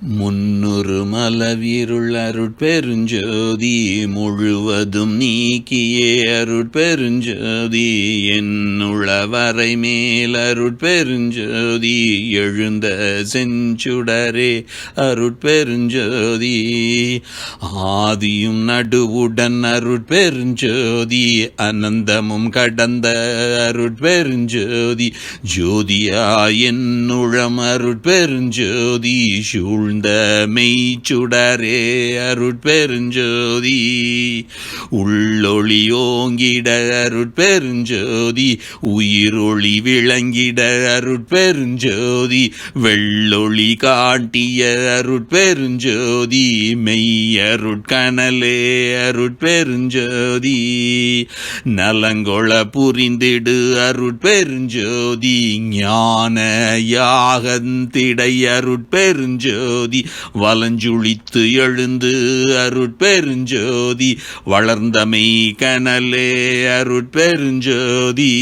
முன்னுறு மலவீருள் அருட்பெருஞ்சோதி முழுவதும் நீக்கியே அருட்பெருஞ்சோதி என்னுளவரை மேல் அருட்பெருஞ்சோதி எழுந்த செஞ்சுடரே அருட்பெருஞ்சோதி. ஆதியும் நடுவுடன் அருட்பெருஞ்சோதி அனந்தமும் கடந்த அருட்பெருஞ்சோதி ஜோதியா என்னுளம் அருட்பெருஞ்சோதி சூழ் சூழ்ந்த மெய்ச்சுடரே அருட்பெருஞ்சோதி. உள்ளொளி ஓங்கிட அருட்பெருஞ்சோதி. உயிரொளி விளங்கிட அருட்பெருஞ்சோதி. வெள்ளொளி காட்டிய அருட்பெருஞ்சோதி. மெய்யருட்கனலே அருட்பெருஞ்சோதி. நலங்கொள புரிந்திடு அருட்பெருஞ்சோதி. ஞான யாகந்திடை அருட்பெருஞ்சோதி. வலஞ்சுழித்து எழுந்து அருட்பெருஞ்சோதி வளர்ந்தமை கனலே அருட்பெருஞ்சோதி.